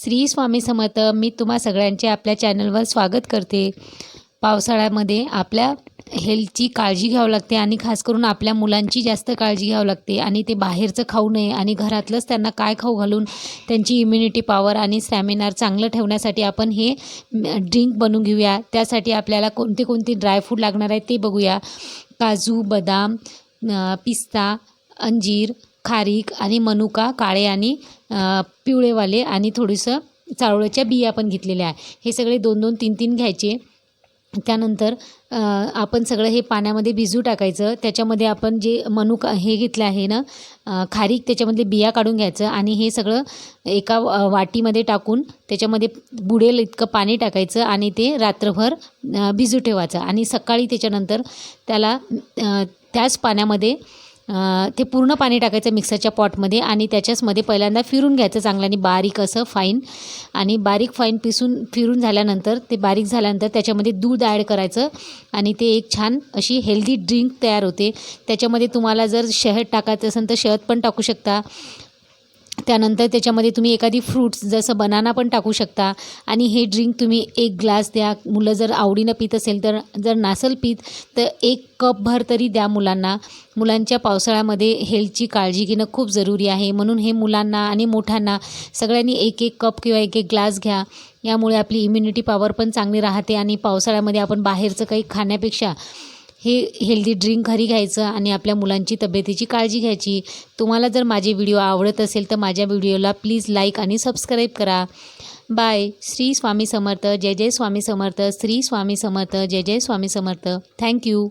श्री स्वामी समर्थ मी तुम्हा सगळ्यांचे आपल्या चॅनलवर स्वागत करते. पावसाळ्यामध्ये आपल्या हेल्थची काळजी घ्यावं लागते आणि खास करून आपल्या मुलांची जास्त काळजी घ्यावं लागते आणि ते बाहेरचं खाऊ नये आणि घरातलंच त्यांना काय खाऊ घालून त्यांची इम्युनिटी पॉवर आणि स्टॅमिनार चांगलं ठेवण्यासाठी आपण हे ड्रिंक बनवून घेऊया. त्यासाठी आपल्याला कोणते कोणते ड्रायफ्रूट लागणार आहे ते बघूया. काजू बदाम पिस्ता अंजीर खारीक आणि मनुका काळे आणि पिवळेवाले आणि थोडंसं चारोळ्याच्या बिया पण घेतलेल्या आहे. हे सगळे दोन दोन तीन तीन घ्यायचे. त्यानंतर आपण सगळं हे पाण्यामध्ये भिजू टाकायचं. त्याच्यामध्ये आपण जे मनुका हे घेतलं आहे ना खारीक त्याच्यामधले बिया काढून घ्यायचं आणि हे सगळं एका वाटीमध्ये टाकून त्याच्यामध्ये बुडेल इतकं पाणी टाकायचं आणि ते रात्रभर भिजू ठेवायचं. आणि सकाळी त्याच्यानंतर त्याला त्याच पाण्यामध्ये ते पूर्ण पाणी टाकायचं मिक्सरच्या पॉटमध्ये आणि त्याच्याचमध्ये पहिल्यांदा फिरून घ्यायचं चांगल्याने बारीक असं फाईन आणि बारीक फाईन पिसून फिरून झाल्यानंतर ते बारीक झाल्यानंतर त्याच्यामध्ये दूध ॲड करायचं आणि ते एक छान अशी हेल्दी ड्रिंक तयार होते. त्याच्यामध्ये तुम्हाला जर शहद टाकायचं असेल तर शहद पण टाकू शकता. त्यानंतर त्याच्यामध्ये तुम्ही एखादी फ्रूट्स जसं बनाना पण टाकू शकता. आणि हे ड्रिंक तुम्ही एक ग्लास द्या. मुलं जर आवडीनं पित असेल तर जर नासल पित तर एक कपभर तरी द्या मुलांना. मुलांच्या पावसाळ्यामध्ये हेल्थची काळजी घेणं खूप जरुरी आहे. म्हणून हे मुलांना आणि मोठ्यांना सगळ्यांनी एक एक कप किंवा एक एक ग्लास घ्या. यामुळे आपली इम्युनिटी पॉवर पण चांगली राहते आणि पावसाळ्यामध्ये आपण बाहेरचं काही खाण्यापेक्षा हे हेल्दी ड्रिंक घरी घ्यायचं आणि आपल्या मुलांची तब्येतीची काळजी घ्यायची. तुम्हाला जर माझे व्हिडिओ आवडत असेल तर माझ्या व्हिडिओला प्लीज लाईक आणि सबस्क्राईब करा. बाय श्री स्वामी समर्थ. जय जय स्वामी समर्थ. श्री स्वामी समर्थ. जय जय स्वामी समर्थ. Thank you